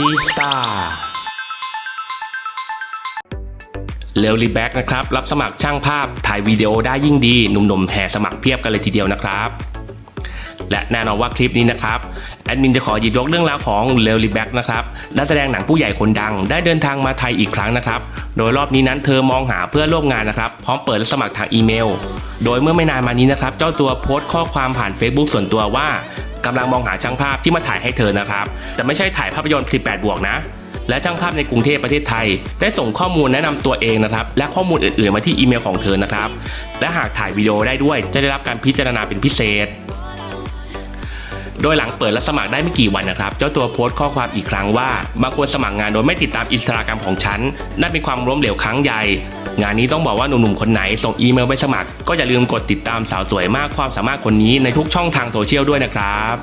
จีสตาเร็วรีแบ็กนะครับ รับสมัครช่างภาพถ่ายวิดีโอได้ยิ่งดี หนุ่มๆแห่สมัครเพียบกันเลยทีเดียวนะครับ และแน่นอนว่าคลิปนี้นะครับแอดมินจะขอหยิบยกเรื่องราวของเลลิแบ็กนะครับนักแสดงหนังผู้ใหญ่คนดัง ได้เดินทางมาไทยอีกครั้งนะครับ โดยรอบนี้นั้นเธอมองหาเพื่อร่วมงานนะครับ พร้อมเปิดรับสมัครทางอีเมล โดยเมื่อไม่นานมานี้นะครับ เจ้าตัวโพสต์ข้อความผ่าน Facebook ส่วนตัวว่า กำลังมองหาช่างภาพที่มาถ่ายให้เธอนะครับ แต่ไม่ใช่ถ่ายภาพยนตร์18บวกนะ และช่างภาพในกรุงเทพประเทศไทย ได้ส่งข้อมูลแนะนำตัวเองนะครับ และข้อมูลอื่นๆมาที่อีเมลของเธอนะครับ และหากถ่ายวิดีโอได้ด้วย จะได้รับการพิจารณาเป็นพิเศษ โดยหลังเปิดรับสมัครได้ไม่กี่วันนะครับ เจ้าตัวโพสต์ข้อความอีกครั้งว่าบางคนสมัครงานโดยไม่ติดตามอินสตาแกรมของฉันนั่นเป็นความล้มเหลวครั้งใหญ่ งานนี้ต้องบอกว่าหนุ่มๆคนไหนส่งอีเมลไปสมัคร ก็อย่าลืมกดติดตามสาวสวยมากความสามารถคนนี้ในทุกช่องทางโซเชียลด้วยนะครับ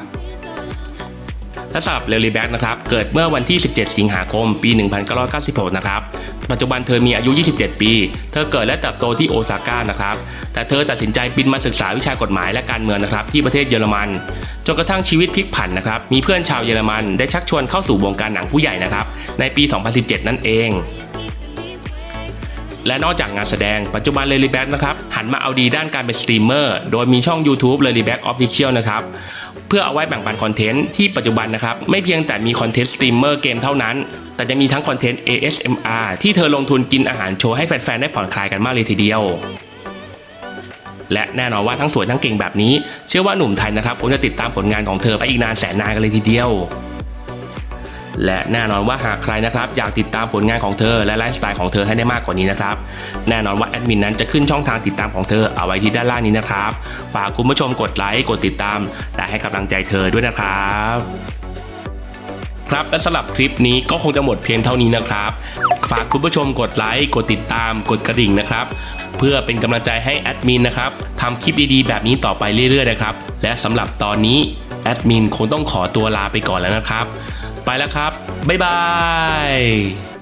และสำหรับเลลิแบ็กนะครับ เกิดเมื่อวันที่ 17 สิงหาคม ปี 1996 นะครับ ปัจจุบันเธอมีอายุ 27 ปี เธอเกิดและเติบโตที่โอซาก้านะครับ แต่เธอตัดสินใจบินมาศึกษาวิชากฎหมายและการเมืองนะครับ ที่ประเทศเยอรมัน จนกระทั่งชีวิตพลิกผันนะครับ มีเพื่อนชาวเยอรมันได้ชักชวนเข้าสู่วงการหนังผู้ใหญ่นะครับ ในปี 2017 นั่นเอง และนอกจากงานแสดงปัจจุบันเลลิแบ็กนะครับหันมาเอาดีด้านการเป็นสตรีมเมอร์โดยมีช่อง YouTube เลลิแบ็กออฟฟิเชียลนะครับเพื่อเอาไว้แบ่งปันคอนเทนต์ที่ปัจจุบันนะครับไม่เพียงแต่มีคอนเทนต์สตรีมเมอร์เกมเท่านั้น แต่จะมีทั้งคอนเทนต์ ASMR ที่เธอลงทุนกินอาหารโชว์ให้แฟนๆ ได้ผ่อนคลายกันมากเลยทีเดียว และแน่นอนว่าทั้งสวยทั้งเก่งแบบนี้ เชื่อว่าหนุ่มไทยนะครับคงจะติดตามผลงานของเธอไปอีกนานแสนนานกันเลยทีเดียว และแน่นอนว่าหากใครนะครับอยากติดตามผลงานของเธอและไลฟ์สไตล์ของเธอให้ได้มากกว่านี้นะครับแน่นอนว่าแอดมินนั้นจะขึ้นช่องทางติดตามของเธอเอาไว้ที่ด้านล่างนี้นะครับฝากคุณผู้ชมกดไลค์กดติดตาม และให้กำลังใจเธอด้วยนะครับครับและสำหรับคลิปนี้ก็คงจะหมดเพียงเท่านี้นะครับ ฝากคุณผู้ชมกดไลค์กดติดตามกดกระดิ่งนะครับ เพื่อเป็นกำลังใจให้แอดมินนะครับทำคลิปดีๆ แบบนี้ต่อไปเรื่อยๆนะครับ และสำหรับตอนนี้แอดมินคงต้องขอตัวลาไปก่อนแล้วนะครับ ไปแล้วครับ บ๊ายบาย